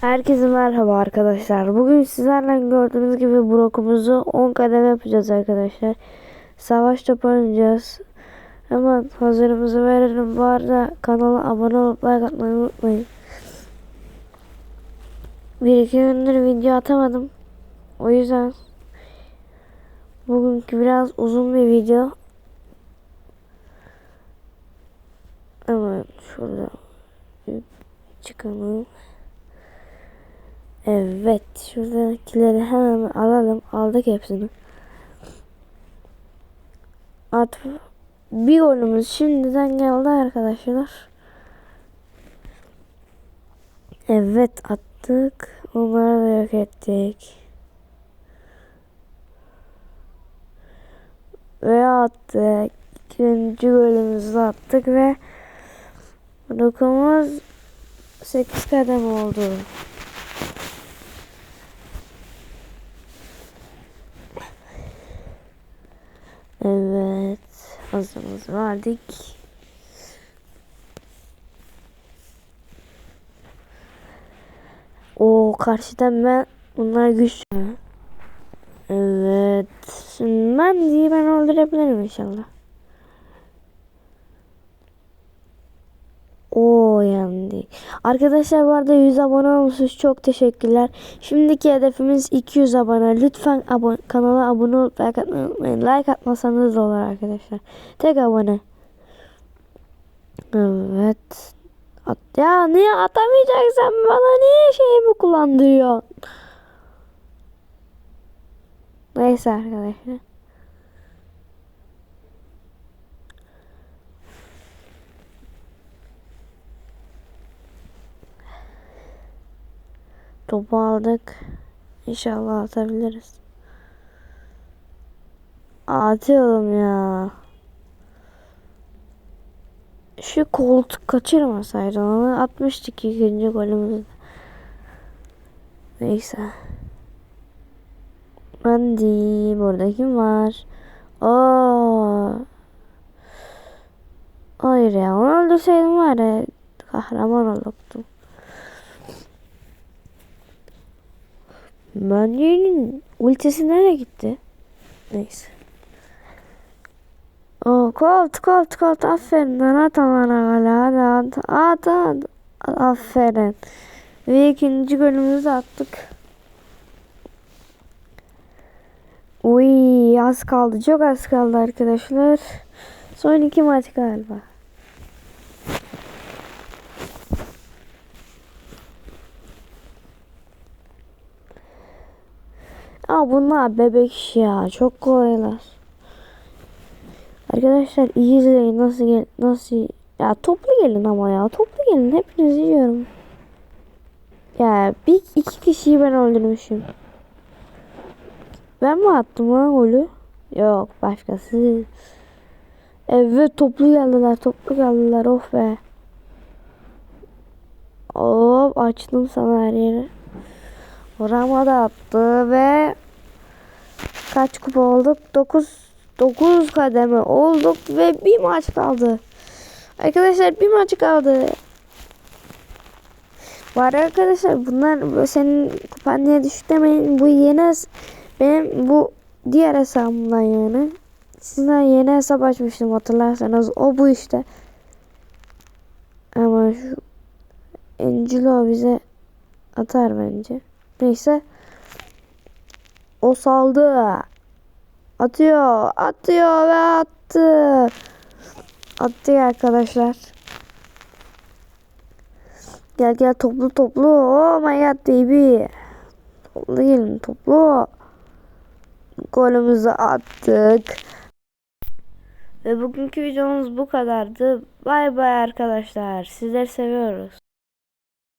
Herkese merhaba arkadaşlar. Bugün sizlerle gördüğünüz gibi blokumuzu 10 kademe yapacağız arkadaşlar. Savaş topu oynayacağız. Hemen hazırımızı verelim. Bu arada kanala abone olup like atmayı unutmayın. Bir iki gündür video atamadım. O yüzden bugünkü biraz uzun bir video. Hemen şurada çıkalım. Evet. Şuradakileri hemen alalım. Aldık hepsini. At bir golümüz şimdiden geldi arkadaşlar. Evet attık. Onları da yok ettik. Ve attık. İkinci golümüzü attık ve rakamımız 8 kadem oldu. Evet. Hazırımızı verdik. O karşıdan ben bunlar güçlü. Evet. Şimdi ben diye ben öldürebilirim inşallah. O yendi. Arkadaşlar bu arada 100 abone olmuşsunuz. Çok teşekkürler. Şimdiki hedefimiz 200 abone. Lütfen abone, kanala abone olup like atmayı unutmayın. Like atmasanız da olur arkadaşlar. Tek abone. Evet. At ya niye atamayacaksan bana niye şeyimi kullandırıyor? Neyse arkadaşlar. Topu aldık. İnşallah atabiliriz. Atıyorum ya. Şu koltuk kaçırmasaydı onu atmıştık ikinci golümüzü. Neyse. Ben değil. Burada kim var? Oo. Hayır ya. Onu öldürseydim var ya. Kahraman olurdum. Manye'nin ultisi nereye gitti? Neyse. O kolt kolt kolt aferin lan at alana at at at aferin. Ve ikinci golümüzü attık. Uy az kaldı çok az kaldı arkadaşlar. Son iki maç galiba. Bunlar bebek ya. Çok kolaylar. Arkadaşlar iyi izleyin nasıl gel nasıl ya toplu gelin ama ya toplu gelin hepiniz yiyorum. Ya bir iki kişiyi ben öldürmüşüm. Ben mi attım lan golü? Yok başkası. Evet toplu geldiler toplu geldiler of be. Hop açtım sana her yeri. Rama da attı ve kaç kupa olduk? 9 9 kademe olduk ve bir maç kaldı. Arkadaşlar bir maç kaldı. Var arkadaşlar bunlar senin kupan niye düşük demeyin. Bu yeni benim bu diğer hesabımdan yani. Sizden yeni hesap açmıştım hatırlarsanız. O bu işte. Ama şu Angelo bize atar bence. Neyse. O saldı. Atıyor. Atıyor ve attı. Attı arkadaşlar. Gel gel toplu toplu. Oh my god baby. Toplu gelin toplu. Golümüzü attık. Ve bugünkü videomuz bu kadardı. Bay bay arkadaşlar. Sizleri seviyoruz.